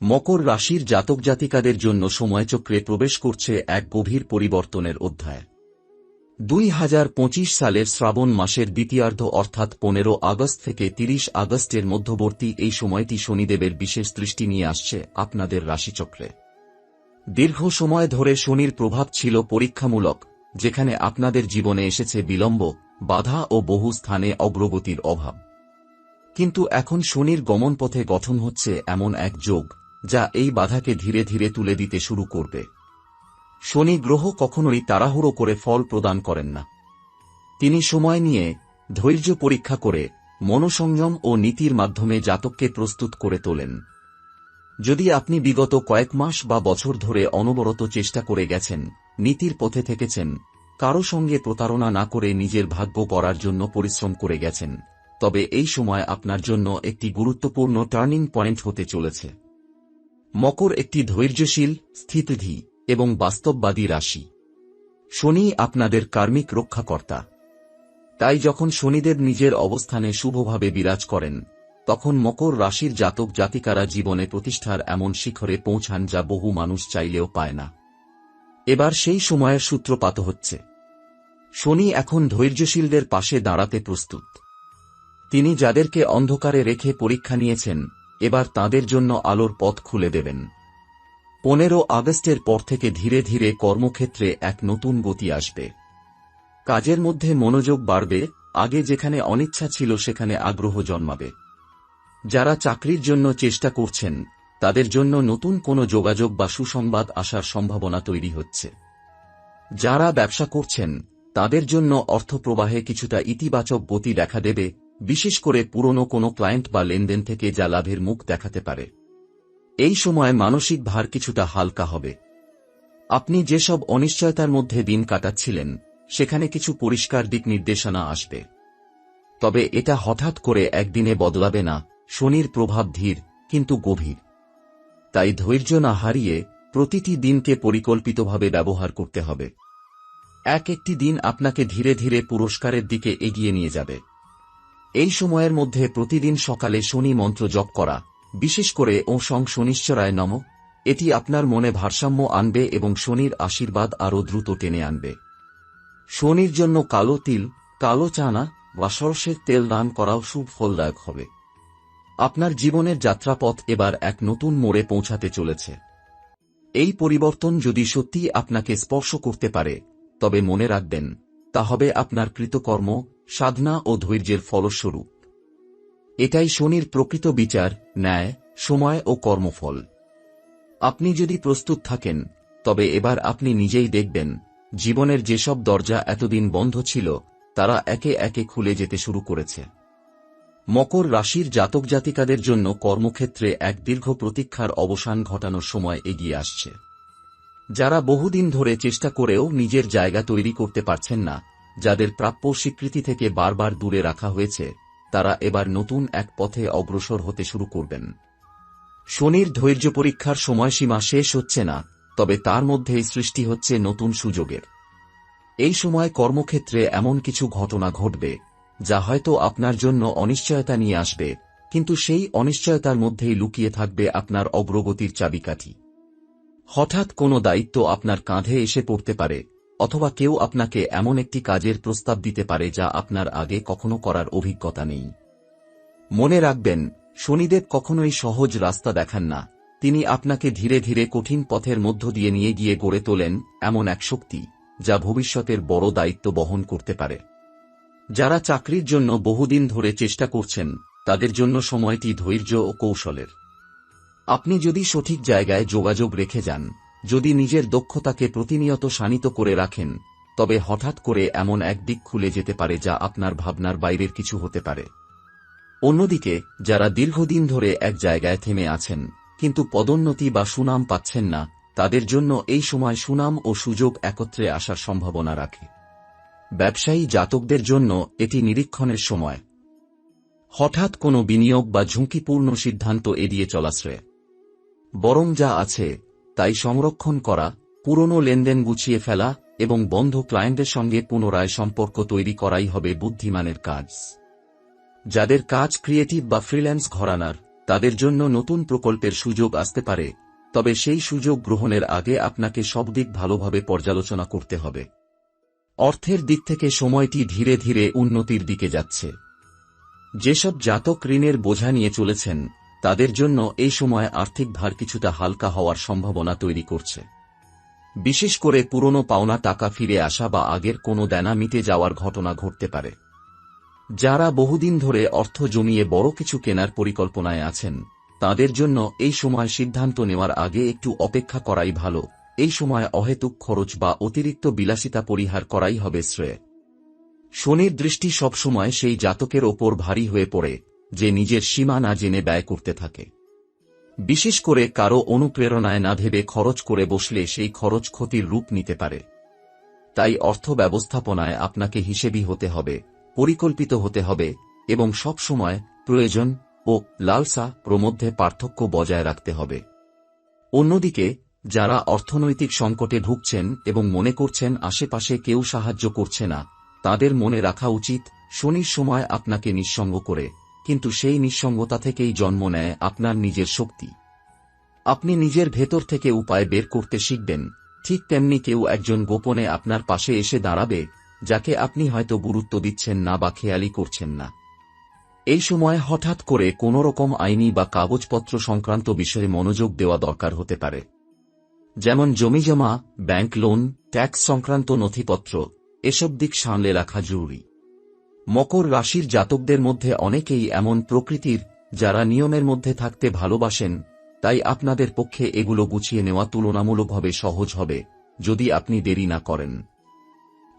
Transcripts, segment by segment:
মকর রাশির জাতক জাতিকাদের জন্য সময়চক্রে প্রবেশ করছে এক গভীর পরিবর্তনের অধ্যায়। দুই হাজার পঁচিশ সালের শ্রাবণ মাসের দ্বিতীয়ার্ধ অর্থাৎ পনেরো আগস্ট থেকে তিরিশ আগস্টের মধ্যবর্তী এই সময়টি শনিদেবের বিশেষ দৃষ্টি নিয়ে আসছে আপনাদের রাশিচক্রে। দীর্ঘ সময় ধরে শনির প্রভাব ছিল পরীক্ষামূলক, যেখানে আপনাদের জীবনে এসেছে বিলম্ব, বাধা ও বহু স্থানে অগ্রগতির অভাব। কিন্তু এখন শনির গমনপথে গঠন হচ্ছে এমন এক যোগ যা এই বাধাকে ধীরে ধীরে তুলে দিতে শুরু করবে। শনি গ্রহ কখনোই তাড়াহুড়ো করে ফল প্রদান করেন না। তিনি সময় নিয়ে ধৈর্য পরীক্ষা করে মনসংযম ও নীতির মাধ্যমে জাতককে প্রস্তুত করে তোলেন। যদি আপনি বিগত কয়েক মাস বা বছর ধরে অনবরত চেষ্টা করে গেছেন, নীতির পথে থেকেছেন, কারও সঙ্গে প্রতারণা না করে নিজের ভাগ্য করার জন্য পরিশ্রম করে গেছেন, তবে এই সময় আপনার জন্য একটি গুরুত্বপূর্ণ টার্নিং পয়েন্ট হতে চলেছে। মকর একটি ধৈর্যশীল, স্থিতিধি এবং বাস্তববাদী রাশি। শনি আপনাদের কার্মিক রক্ষাকর্তা। তাই যখন শনিদেব নিজের অবস্থানে শুভভাবে বিরাজ করেন, তখন মকর রাশির জাতক জাতিকারা জীবনে প্রতিষ্ঠার এমন শিখরে পৌঁছান যা বহু মানুষ চাইলেও পায় না। এবার সেই সময়ের সূত্রপাত হচ্ছে। শনি এখন ধৈর্যশীলদের পাশে দাঁড়াতে প্রস্তুত। তিনি যাদেরকে অন্ধকারে রেখে পরীক্ষা নিয়েছেন এবার তাদের জন্য আলোর পথ খুলে দেবেন। পনেরো আগস্টের পর থেকে ধীরে ধীরে কর্মক্ষেত্রে এক নতুন গতি আসবে। কাজের মধ্যে মনোযোগ বাড়বে, আগে যেখানে অনিচ্ছা ছিল সেখানে আগ্রহ জন্মাবে। যারা চাকরির জন্য চেষ্টা করছেন, তাদের জন্য নতুন কোনো যোগাযোগ বা সুসংবাদ আসার সম্ভাবনা তৈরি হচ্ছে। যারা ব্যবসা করছেন, তাদের জন্য অর্থপ্রবাহে কিছুটা ইতিবাচক গতি দেখা দেবে বিশেষ করে পুরনো কোনো ক্লায়েন্ট বা লেনদেন থেকে যা লাভের মুখ দেখাতে পারে। এই সময় মানসিক ভার কিছুটা হালকা হবে। আপনি যেসব অনিশ্চয়তার মধ্যে দিন কাটাচ্ছিলেন, সেখানে কিছু পরিষ্কার দিক নির্দেশনা আসবে। তবে এটা হঠাৎ করে একদিনে বদলাবে না, শনির প্রভাব ধীর, কিন্তু গভীর। তাই ধৈর্য না হারিয়ে প্রতিটি দিনকে পরিকল্পিতভাবে ব্যবহার করতে হবে। এক একটি দিন আপনাকে ধীরে ধীরে পুরস্কারের দিকে এগিয়ে নিয়ে যাবে। এই সময়ের মধ্যে প্রতিদিন সকালে শনি মন্ত্র জপ করা, বিশেষ করে ও সং শনিশ্চরায় নম, এটি আপনার মনে ভারসাম্য আনবে এবং শনির আশীর্বাদ আরও দ্রুত টেনে আনবে। শনির জন্য কালো তিল, কালো চানা বা সরষের তেল দান করাও শুভ ফলদায়ক হবে। আপনার জীবনের যাত্রাপথ এবার এক নতুন মোড়ে পৌঁছাতে চলেছে। এই পরিবর্তন যদি সত্যি আপনাকে স্পর্শ করতে পারে, তবে মনে রাখবেন, তা হবে আপনার কৃতকর্ম সাধনা ও ধৈর্যের ফলস্বরূপ। এটাই শনির প্রকৃত বিচার, ন্যায়, সময় ও কর্মফল। আপনি যদি প্রস্তুত থাকেন, তবে এবার আপনি নিজেই দেখবেন, জীবনের যেসব দরজা এতদিন বন্ধ ছিল, তারা একে একে খুলে যেতে শুরু করেছে। মকর রাশির জাতক জাতিকাদের জন্য কর্মক্ষেত্রে এক দীর্ঘ প্রতীক্ষার অবসান ঘটানোর সময় এগিয়ে আসছে। যারা বহুদিন ধরে চেষ্টা করেও নিজের জায়গা তৈরি করতে পারছেন না যাদের প্রাপ্য স্বীকৃতি থেকে বারবার দূরে রাখা হয়েছে, তারা এবার নতুন এক পথে অগ্রসর হতে শুরু করবেন। শনির ধৈর্য পরীক্ষার সময়সীমা শেষ হচ্ছে না, তবে তার মধ্যেই সৃষ্টি হচ্ছে নতুন সুযোগের। এই সময় কর্মক্ষেত্রে এমন কিছু ঘটনা ঘটবে, যা হয়তো আপনার জন্য অনিশ্চয়তা নিয়ে আসবে, কিন্তু সেই অনিশ্চয়তার মধ্যেই লুকিয়ে থাকবে আপনার অগ্রগতির চাবিকাঠি। হঠাৎ কোনো দায়িত্ব আপনার কাঁধে এসে পড়তে পারে অথবা কেউ আপনাকে এমন একটি কাজের প্রস্তাব দিতে পারে যা আপনার আগে কখনো করার অভিজ্ঞতা নেই। মনে রাখবেন, শনিদেব কখনোই সহজ রাস্তা দেখান না। তিনি আপনাকে ধীরে ধীরে কঠিন পথের মধ্য দিয়ে নিয়ে গিয়ে গড়ে তোলেন এমন এক শক্তি, যা ভবিষ্যতের বড় দায়িত্ব বহন করতে পারে। যারা চাকরির জন্য বহুদিন ধরে চেষ্টা করছেন, তাদের জন্য সময়টি ধৈর্য ও কৌশলের। আপনি যদি সঠিক জায়গায় যোগাযোগ রেখে যান যদি নিজের দক্ষতাকে প্রতিনিয়ত শানিত করে রাখেন, তবে হঠাৎ করে এমন এক দিক খুলে যেতে পারে যা আপনার ভাবনার বাইরের কিছু হতে পারে। অন্যদিকে, যারা দীর্ঘদিন ধরে এক জায়গায় থেমে আছেন, কিন্তু পদোন্নতি বা সুনাম পাচ্ছেন না, তাদের জন্য এই সময় সুনাম ও সুযোগ একত্রে আসার সম্ভাবনা রাখে। ব্যবসায়ী জাতকদের জন্য এটি নিরীক্ষণের সময়। হঠাৎ কোনো বিনিয়োগ বা ঝুঁকিপূর্ণ সিদ্ধান্ত এড়িয়ে চলাশ্রে বরং যা আছে তাই সংরক্ষণ করা, পুরনো লেনদেন গুছিয়ে ফেলা এবং বন্ধ ক্লায়েন্টের সঙ্গে পুনরায় সম্পর্ক তৈরি করাই হবে বুদ্ধিমানের কাজ। যাদের কাজ ক্রিয়েটিভ বা ফ্রিল্যান্স ঘরানার, তাদের জন্য নতুন প্রকল্পের সুযোগ আসতে পারে, তবে সেই সুযোগ গ্রহণের আগে আপনাকে সব দিক ভালোভাবে পর্যালোচনা করতে হবে। অর্থের দিক থেকে সময়টি ধীরে ধীরে উন্নতির দিকে যাচ্ছে। যেসব জাতক ঋণের বোঝা নিয়ে চলেছেন তাদের জন্য এই সময় আর্থিক ভার কিছুটা হালকা হওয়ার সম্ভাবনা তৈরি করছে। বিশেষ করে পুরনো পাওনা টাকা ফিরে আসা বা আগের কোনো দেনা মিটে যাওয়ার ঘটনা ঘটতে পারে। যারা বহুদিন ধরে অর্থ জমিয়ে বড় কিছু কেনার পরিকল্পনায় আছেন, তাদের জন্য এই সময় সিদ্ধান্ত নেওয়ার আগে একটু অপেক্ষা করাই ভালো। এই সময় অহেতুক খরচ বা অতিরিক্ত বিলাসিতা পরিহার করাই হবে শ্রেয়। শনির দৃষ্টি সবসময় সেই জাতকের ওপর ভারী হয়ে পড়ে। যে নিজের সীমা না জেনে ব্যয় করতে থাকে। বিশেষ করে কারও অনুপ্রেরণায় না ভেবে খরচ করে বসলে সেই খরচ ক্ষতির রূপ নিতে পারে। তাই অর্থ ব্যবস্থাপনায় আপনাকে হিসেবি হতে হবে, পরিকল্পিত হতে হবে এবং সব সময় প্রয়োজন ও লালসা প্রমধ্যে পার্থক্য বজায় রাখতে হবে। অন্যদিকে, যারা অর্থনৈতিক সংকটে ঢুকছেন এবং মনে করছেন আশেপাশে কেউ সাহায্য করছে না, তাদের মনে রাখা উচিত শনির সময় আপনাকে নিঃসঙ্গ করে। কিন্তু সেই নিঃসঙ্গতা থেকেই জন্ম নেয় আপনার নিজের শক্তি। আপনি নিজের ভেতর থেকে উপায় বের করতে শিখবেন, ঠিক তেমনি কেউ একজন গোপনে আপনার পাশে এসে দাঁড়াবে, যাকে আপনি হয়তো গুরুত্ব দিচ্ছেন না বা খেয়ালি করছেন না। এই সময় হঠাৎ করে কোনো রকম আইনি বা কাগজপত্র সংক্রান্ত বিষয়ে মনোযোগ দেওয়া দরকার হতে পারে। যেমন জমিজমা ব্যাংক লোন, ট্যাক্স সংক্রান্ত নথিপত্র, এসব দিক সামলে রাখা জরুরি। মকর রাশির জাতকদের মধ্যে অনেকেই এমন প্রকৃতির, যারা নিয়মের মধ্যে থাকতে ভালোবাসেন, তাই আপনাদের পক্ষে এগুলো গুছিয়ে নেওয়া তুলনামূলকভাবে সহজ হবে, যদি আপনি দেরি না করেন।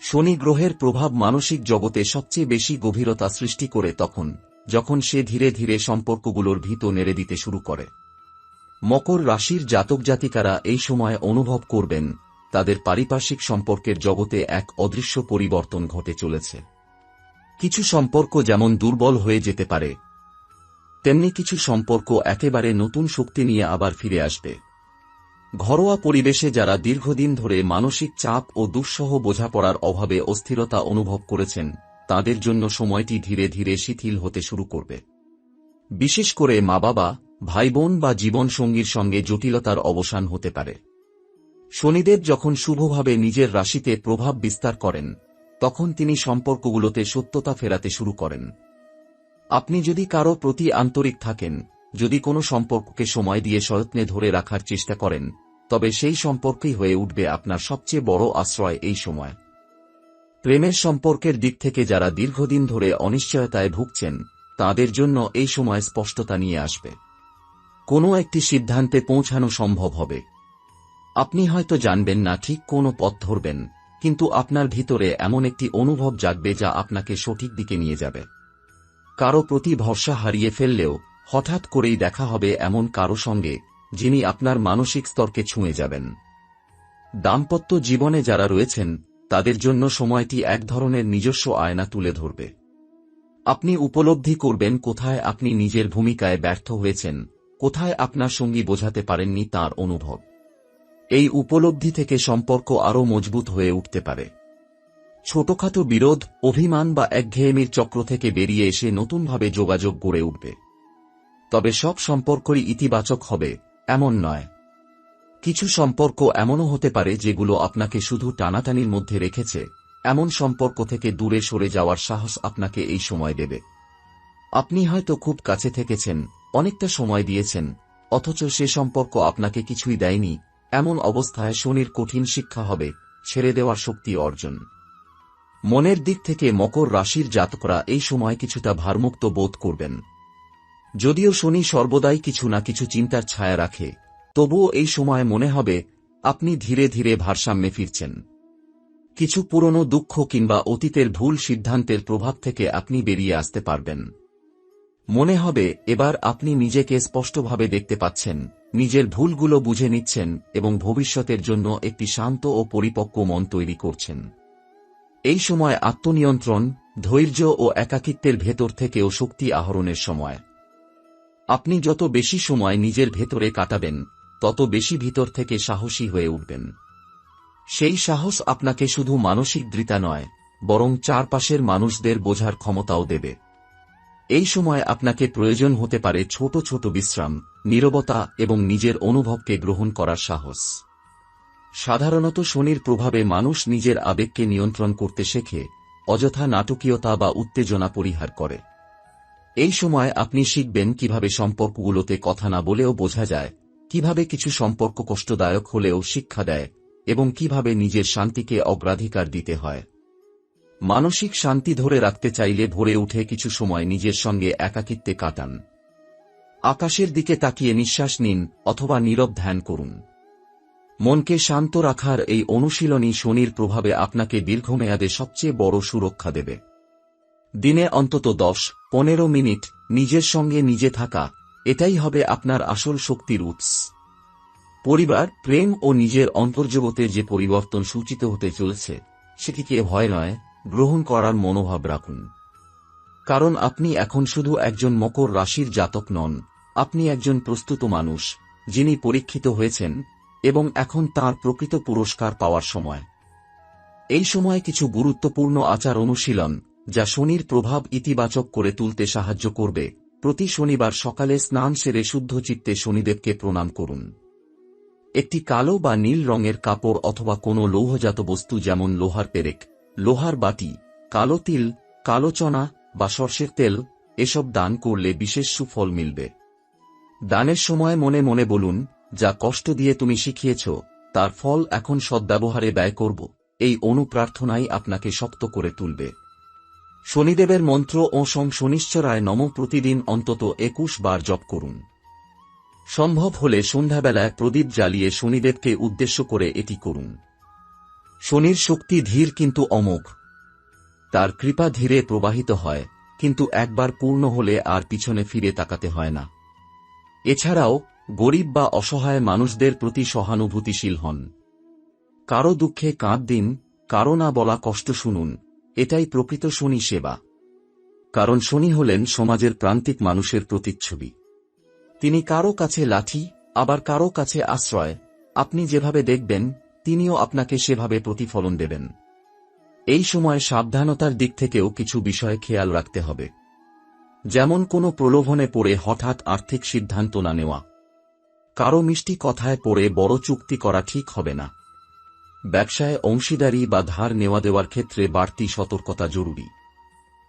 শনি গ্রহের প্রভাব মানসিক জগতে সবচেয়ে বেশি গভীরতা সৃষ্টি করে তখন, যখন সে ধীরে ধীরে সম্পর্কগুলোর ভিত নেড়ে দিতে শুরু করে। মকর রাশির জাতক জাতিকারা এই সময় অনুভব করবেন, তাদের পারিপার্শ্বিক সম্পর্কের জগতে এক অদৃশ্য পরিবর্তন ঘটে চলেছে। কিছু সম্পর্ক যেমন দুর্বল হয়ে যেতে পারে, তেমনি কিছু সম্পর্ক একেবারে নতুন শক্তি নিয়ে আবার ফিরে আসবে। ঘরোয়া পরিবেশে যারা দীর্ঘদিন ধরে মানসিক চাপ ও দুঃসহ বোঝাপড়ার অভাবে অস্থিরতা অনুভব করেছেন, তাদের জন্য সময়টি ধীরে ধীরে শিথিল হতে শুরু করবে। বিশেষ করে মা বাবা ভাই বোন বা জীবনসঙ্গীর সঙ্গে জটিলতার অবসান হতে পারে। শনিদেব যখন শুভভাবে নিজের রাশিতে প্রভাব বিস্তার করেন তখন তিনি সম্পর্কগুলোতে সত্যতা ফেরাতে শুরু করেন। আপনি যদি কারও প্রতি আন্তরিক থাকেন, যদি কোনো সম্পর্ককে সময় দিয়ে সযত্নে ধরে রাখার চেষ্টা করেন, তবে সেই সম্পর্কই হয়ে উঠবে আপনার সবচেয়ে বড় আশ্রয় এই সময়। প্রেমের সম্পর্কের দিক থেকে যারা দীর্ঘদিন ধরে অনিশ্চয়তায় ভুগছেন, তাদের জন্য এই সময় স্পষ্টতা নিয়ে আসবে। কোনো একটি সিদ্ধান্তে পৌঁছানো সম্ভব হবে। আপনি হয়তো জানবেন না ঠিক কোন পথ ধরবেন। কিন্তু আপনার ভিতরে এমন একটি অনুভব জাগবে যা আপনাকে সঠিক দিকে নিয়ে যাবে। কারও প্রতি ভরসা হারিয়ে ফেললেও হঠাৎ করেই দেখা হবে এমন কারও সঙ্গে, যিনি আপনার মানসিক স্তরকে ছুঁয়ে যাবেন। দাম্পত্য জীবনে যারা রয়েছেন, তাদের জন্য সময়টি এক ধরনের নিজস্ব আয়না তুলে ধরবে। আপনি উপলব্ধি করবেন কোথায় আপনি নিজের ভূমিকায় ব্যর্থ হয়েছেন, কোথায় আপনার সঙ্গী বোঝাতে পারেননি তার অনুভব। এই উপলব্ধি থেকে সম্পর্ক আরও মজবুত হয়ে উঠতে পারে। ছোটখাটো বিরোধ, অভিমান বা একঘেয়েমির চক্র থেকে বেরিয়ে এসে নতুনভাবে যোগাযোগ গড়ে উঠবে। তবে সব সম্পর্কই ইতিবাচক হবে, এমন নয়। কিছু সম্পর্ক এমনও হতে পারে যেগুলো আপনাকে শুধু টানাটানির মধ্যে রেখেছে, এমন সম্পর্ক থেকে দূরে সরে যাওয়ার সাহস আপনাকে এই সময় দেবে। আপনি হয়তো খুব কাছে থেকেছেন, অনেকটা সময় দিয়েছেন, অথচ সে সম্পর্ক আপনাকে কিছুই দেয়নি এমন অবস্থায় শনির কঠিন শিক্ষা হবে, ছেড়ে দেওয়ার শক্তি অর্জন। মনের দিক থেকে মকর রাশির জাতকরা এই সময় কিছুটা ভারমুক্ত বোধ করবেন। যদিও শনি সর্বদাই কিছু না কিছু চিন্তার ছায়া রাখে, তবুও এই সময় মনে হবে, আপনি ধীরে ধীরে ভারসাম্যে ফিরছেন। কিছু পুরনো দুঃখ কিংবা অতীতের ভুল সিদ্ধান্তের প্রভাব থেকে আপনি বেরিয়ে আসতে পারবেন। মনে হবে, এবার আপনি নিজেকে স্পষ্টভাবে দেখতে পাচ্ছেন। নিজের ভুলগুলো বুঝে নিচ্ছেন এবং ভবিষ্যতের জন্য একটি শান্ত ও পরিপক্ক মন তৈরি করছেন। এই সময় আত্মনিয়ন্ত্রণ, ধৈর্য ও একাকিত্বের ভেতর থেকেও শক্তি আহরণের সময়। আপনি যত বেশি সময় নিজের ভেতরে কাটাবেন, তত বেশি ভিতর থেকে সাহসী হয়ে উঠবেন। সেই সাহস আপনাকে শুধু মানসিক দৃতা নয়, বরং চারপাশের মানুষদের বোঝার ক্ষমতাও দেবে। এই সময় আপনাকে প্রয়োজন হতে পারে ছোট ছোট বিশ্রাম, নীরবতা এবং নিজের অনুভবকে গ্রহণ করার সাহস। সাধারণত শনির প্রভাবে মানুষ নিজের আবেগকে নিয়ন্ত্রণ করতে শেখে, অযথা নাটকীয়তা বা উত্তেজনা পরিহার করে। এই সময় আপনি শিখবেন কীভাবে সম্পর্কগুলোতে কথা না বলেও বোঝা যায়, কীভাবে কিছু সম্পর্ক কষ্টদায়ক হলেও শিক্ষা দেয় এবং কীভাবে নিজের শান্তিকে অগ্রাধিকার দিতে হয়। মানসিক শান্তি ধরে রাখতে চাইলে ভোরে উঠে কিছু সময় নিজের সঙ্গে একাকিত্বে কাটান। আকাশের দিকে তাকিয়ে নিঃশ্বাস নিন অথবা নীরব ধ্যান করুন। মনকে শান্ত রাখার এই অনুশীলনী শনির প্রভাবে আপনাকে দীর্ঘমেয়াদে সবচেয়ে বড় সুরক্ষা দেবে। দিনে অন্তত দশ, পনেরো মিনিট নিজের সঙ্গে নিজে থাকা, এটাই হবে আপনার আসল শক্তির উৎস। পরিবার, প্রেম ও নিজের অন্তর্জগতে যে পরিবর্তন সূচিত হতে চলেছে, সেটিকে ভয় নয় গ্রহণ করার মনোভাব রাখুন। কারণ আপনি এখন শুধু একজন মকর রাশির জাতক নন, আপনি একজন প্রস্তুত মানুষ, যিনি পরীক্ষিত হয়েছেন, এবং এখন তার প্রকৃত পুরস্কার পাওয়ার সময়। এই সময় কিছু গুরুত্বপূর্ণ আচার অনুশীলন, যা শনির প্রভাব ইতিবাচক করে তুলতে সাহায্য করবে, প্রতি শনিবার সকালে স্নান সেরে শুদ্ধ চিত্তে শনিদেবকে প্রণাম করুন। একটি কালো বা নীল রঙের কাপড় অথবা কোনো লৌহজাত বস্তু যেমন লোহার পেরেক লোহার বাটি, কালো তিল, কালো চনা বা সর্ষের তেল, এসব দান করলে বিশেষ সুফল মিলবে। দানের সময় মনে মনে বলুন, যা কষ্ট দিয়ে তুমি শিখিয়েছ, তার ফল এখন সদ্ব্যবহারে ব্যয় করব। এই অনুপ্রার্থনাই আপনাকে শক্ত করে তুলবে। শনিদেবের মন্ত্র ও সং শনিশ্চরায় নম প্রতিদিন অন্তত একুশ বার জপ করুন। সম্ভব হলে সন্ধ্যাবেলায় প্রদীপ জ্বালিয়ে শনিদেবকে উদ্দেশ্য করে এটি করুন। শনির শক্তি ধীর কিন্তু অমোঘ। তার কৃপা ধীরে প্রবাহিত হয়, কিন্তু একবার পূর্ণ হলে আর পিছনে ফিরে তাকাতে হয় না। এছাড়াও, গরিব বা অসহায় মানুষদের প্রতি সহানুভূতিশীল হন। কারও দুঃখে কাঁদ দিন, কারও না বলা কষ্ট শুনুন, এটাই প্রকৃত শনি সেবা। কারণ শনি হলেন সমাজের প্রান্তিক মানুষের প্রতিচ্ছবি। তিনি কারও কাছে লাঠি, আবার কারও কাছে আশ্রয়, আপনি যেভাবে দেখবেন তিনিও আপনাকে সেভাবে প্রতিফলন দেবেন। এই সময় সাবধানতার দিক থেকেও কিছু বিষয় খেয়াল রাখতে হবে। যেমন কোনো প্রলোভনে পড়ে হঠাৎ আর্থিক সিদ্ধান্ত না নেওয়া। কারও মিষ্টি কথায় পড়ে বড় চুক্তি করা ঠিক হবে না। ব্যবসায় অংশীদারি বা ধার নেওয়া দেওয়ার ক্ষেত্রে বাড়তি সতর্কতা জরুরি।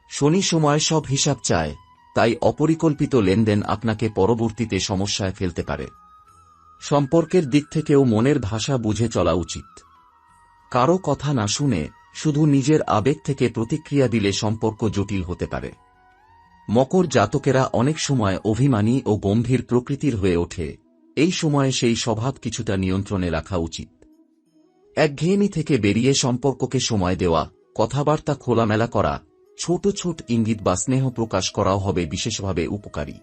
শনি সময় সব হিসাব চায়, তাই অপরিকল্পিত লেনদেন আপনাকে পরবর্তীতে সমস্যায় ফেলতে পারে। সম্পর্কের দিক থেকেও মনের ভাষা বুঝে চলা উচিত। কারও কথা না শুনে শুধু নিজের আবেগ থেকে প্রতিক্রিয়া দিলে সম্পর্ক জটিল হতে পারে। মকর জাতকেরা অনেক সময় অভিমানী ও গম্ভীর প্রকৃতির হয়ে ওঠে। এই সময়ে সেই স্বভাব কিছুটা নিয়ন্ত্রণে রাখা উচিত। একঘেয়েমি থেকে বেরিয়ে সম্পর্ককে সময় দেওয়া, কথাবার্তা খোলামেলা করা, ছোট ছোট ইঙ্গিত বা স্নেহ প্রকাশ করাও হবে বিশেষভাবে উপকারী।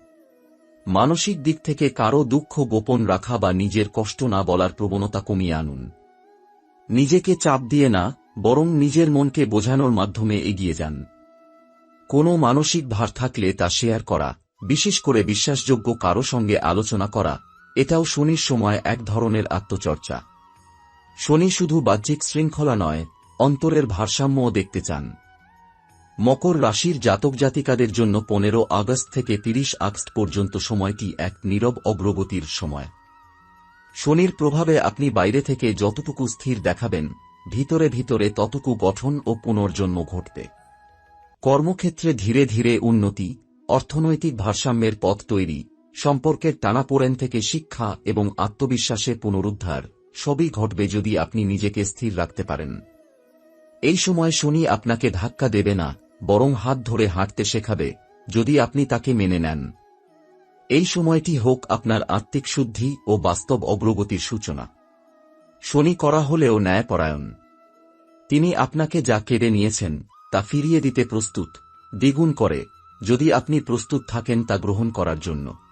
মানসিক দিক থেকে কারও দুঃখ গোপন রাখা বা নিজের কষ্ট না বলার প্রবণতা কমিয়ে আনুন। নিজেকে চাপ দিয়ে না, বরং নিজের মনকে বোঝানোর মাধ্যমে এগিয়ে যান। কোনো মানসিক ভার থাকলে তা শেয়ার করা, বিশেষ করে বিশ্বাসযোগ্য কারও সঙ্গে আলোচনা করা, এটাও শনির সময় এক ধরনের আত্মচর্চা। শনি শুধু বাহ্যিক শৃঙ্খলা নয়, অন্তরের ভারসাম্যও দেখতে চান। মকর রাশির জাতক জাতিকাদের জন্য পনেরো আগস্ট থেকে তিরিশ আগস্ট পর্যন্ত সময়টি এক নীরব অগ্রগতির সময়। শনির প্রভাবে আপনি বাইরে থেকে যতটুকু স্থির দেখাবেন, ভিতরে ভিতরে ততটুকু গঠন ও পুনর্জন্ম ঘটবে। কর্মক্ষেত্রে ধীরে ধীরে উন্নতি, অর্থনৈতিক ভারসাম্যের পথ তৈরি, সম্পর্কের টানাপোড়েন থেকে শিক্ষা এবং আত্মবিশ্বাসের পুনরুদ্ধার, সবই ঘটবে যদি আপনি নিজেকে স্থির রাখতে পারেন। এই সময় শনি আপনাকে ধাক্কা দেবে না বরং হাত ধরে হাঁটতে শেখাবে, যদি আপনি তাকে মেনে নেন। এই সময়টি হোক আপনার আত্মিক শুদ্ধি ও বাস্তব অগ্রগতির সূচনা। শনি করা হলেও ন্যায়পরায়ণ। তিনি আপনাকে যা কেড়ে নিয়েছেন, তা ফিরিয়ে দিতে প্রস্তুত, দ্বিগুণ করে, যদি আপনি প্রস্তুত থাকেন তা গ্রহণ করার জন্য।